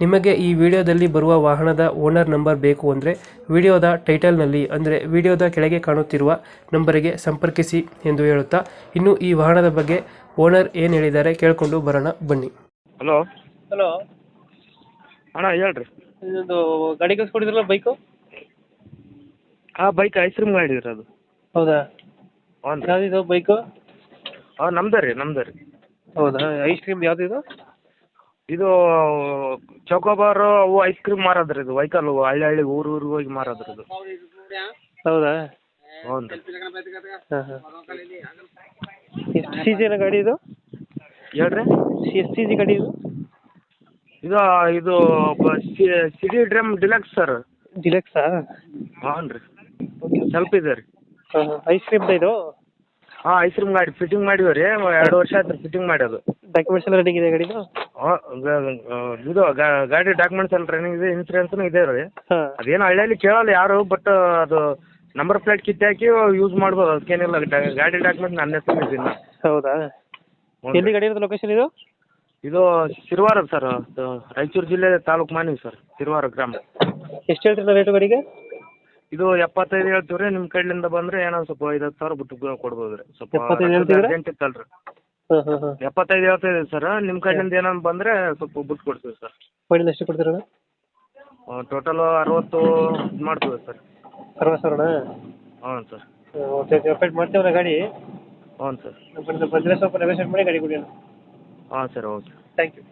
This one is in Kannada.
ನಿಮಗೆ ಈ ವಿಡಿಯೋದಲ್ಲಿ ಬರುವ ವಾಹನದ ಓನರ್ ನಂಬರ್ ಬೇಕು ಅಂದರೆ ವಿಡಿಯೋದ ಟೈಟಲ್ನಲ್ಲಿ ಅಂದರೆ ವಿಡಿಯೋದ ಕೆಳಗೆ ಕಾಣುತ್ತಿರುವ ನಂಬರಿಗೆ ಸಂಪರ್ಕಿಸಿ ಎಂದು ಹೇಳುತ್ತಾ ಇನ್ನು ಈ ವಾಹನದ ಬಗ್ಗೆ ಓನರ್ ಏನು ಹೇಳಿದ್ದಾರೆ ಕೇಳಿಕೊಂಡು ಬರೋಣ ಬನ್ನಿ. ಹಲೋ. ಹಲೋ. ಅಣ್ಣ ಹೇಳ್ರಿ. ಇದೊಂದು ಗಾಡಿ ಕಳ್ಸ್ಕೊಡಿದ್ರಲ್ಲ ಬೈಕು ಆ ಬೈಕ್ ಐಸ್ ಕ್ರೀಮ್ ಗಾಡಿ ರೀ ಅದು. ಹೌದಾ? ಹ್ಞೂ ರೀ. ಯಾವ್ದಿದು ಬೈಕು ಹಾಂ ನಮ್ದೇ ರೀ ನಮ್ದೇ ರೀ. ಹೌದಾ? ಐಸ್ ಕ್ರೀಮ್ ಯಾವ್ದಿದು? ಇದು ಚೌಕೋಬಾರು ಅವು ಐಸ್ ಕ್ರೀಮ್ ಮಾರೋದು ರೀ ಇದು ವೈಕಲ್ ಹಳ್ಳಿ ಹಳ್ಳಿ ಊರು ಊರಿಗೆ ಹೋಗಿ ಮಾರೋದು ರೀ ಇದು. ಹೌದಾ? ಹ್ಞೂ ರೀ ಹಾಂ ಹಾಂ. ಎಷ್ಟು ಸಿ ಜಿನ ಗಾಡಿ ಇದು? ಹೇಳ್ರಿ. ಎಷ್ಟು ಸಿ ಜಿ ಗಾಡಿ ಇದು? ಇದು ಇದು ಸಿಡಿ ಡ್ರಮ್ ಡಿಲಕ್ಸ್ ಸರ್. ಡಿಲೆಕ್ಸಾ? ಹ್ಞೂ ರೀ. ಸ್ವಲ್ಪ ಇದೆ ರೀ. ಹಾಂ ಹಾಂ. ಐಸ್ ಕ್ರೀಮ್ ಇದು? ಹಾಂ ಐಸ್ ಕ್ರೀಮ್ ಗಾಡಿ ಫಿಟ್ಟಿಂಗ್ ಮಾಡಿವಿ ರೀ. ಎರಡು ವರ್ಷ ಆಯ್ತು ಫಿಟ್ಟಿಂಗ್ ಮಾಡೋದು. ಡಾಕ್ಯುಮೆಂಟ್ಸ್ ಎಲ್ಲ ರೆಡಿ ಇದೆ ಗಾಡಿದು ಹಾಂ ಇದು ಗಾ- ಗಾಡಿ ಡಾಕ್ಯುಮೆಂಟ್ಸ್ ಎಲ್ಲ ರನ್ನಿಂಗ್ ಇದೆ ಇನ್ಸೂರೆನ್ಸ್ನು ಇದೆ ರೀ. ಹಾಂ. ಅದೇನು ಹಳ್ಳಿಯಲ್ಲಿ ಕೇಳಲ್ಲ ಯಾರು ಬಟ್ ಅದು ನಂಬರ್ ಪ್ಲೇಟ್ ಕಿತ್ತಾಕಿ ಯೂಸ್ ಮಾಡ್ಬೋದು ಅದಕ್ಕೇನಿಲ್ಲ. ಡಾ- ಗಾಡಿ ಡಾಕ್ಯುಮೆಂಟ್ ನನ್ನ ಹೆಸರು ಇದೆ ಇನ್ನು. ಹೌದಾ? ಹ್ಞೂ ಎಲ್ಲಿ ರೀ. ಗಾಡಿ ಇರೋದು ಲೊಕೇಶನ್ ಇದು? ಇದು ಶಿರ್ವಾರ ಸರ್ ರಾಯಚೂರು ಜಿಲ್ಲೆ ತಾಲೂಕು ಮಾನಿವಿ ಸರ್ ಶಿರ್ವಾರ ಗ್ರಾಮ. ಎಷ್ಟು ಹೇಳ್ತೀರಾ ರೇಟು ಗಾಡಿಗೆ? ಇದು ಎಪ್ಪತ್ತೈದು ಹೇಳ್ತೀವಿ ರೀ ನಿಮ್ಮ ಕಡೆಯಿಂದ ಬಂದ್ರೆ ಏನೋ ಸ್ವಲ್ಪ ಐದು ಹತ್ತು ಸಾವಿರ ಬಿಟ್ಟು ಕೊಡ್ಬೋದು ರೀ ಸ್ವಲ್ಪ ಎಪ್ಪತ್ತೈದು ಹೇಳ್ತೀರಾ? ಅರ್ಜೆಂಟ್ ಇತ್ತಲ್ರಿ. ಹಾಂ ಹಾಂ ಹಾಂ. ಎಪ್ಪತ್ತೈದು ಹೇಳ್ತಾ ಸರ್ ನಿಮ್ಮ ಕಡೆಯಿಂದ ಏನೋ ಬಂದ್ರೆ ಸ್ವಲ್ಪ ಬಿಟ್ಟು ಕೊಡ್ತೀವಿ ಸರ್. ಫೈನಲ್ ಎಷ್ಟು ಕೊಡ್ತೀರಾ ಟೋಟಲ್ ಅರವತ್ತು ಇದು ಮಾಡ್ತೀವಿ ಸರ್. ಅರವತ್ತು ಸಾವಿರನಾ? ಹ್ಞೂ ಸರ್. Okay okay. ಅಪ್ಡೇಟ್ ಗಾಡಿ? ಹ್ಞೂ ಸರ್. ನಮ್ಮ ಕಡೆಯಿಂದ ಬಂದರೆ ಸ್ವಲ್ಪ ನೆಗೋಷಿಯೇಟ್ ಮಾಡಿ ಗಾಡಿ ಕೊಡಿ ಹಾಂ ಸರ್ ಓಕೆ. Thank you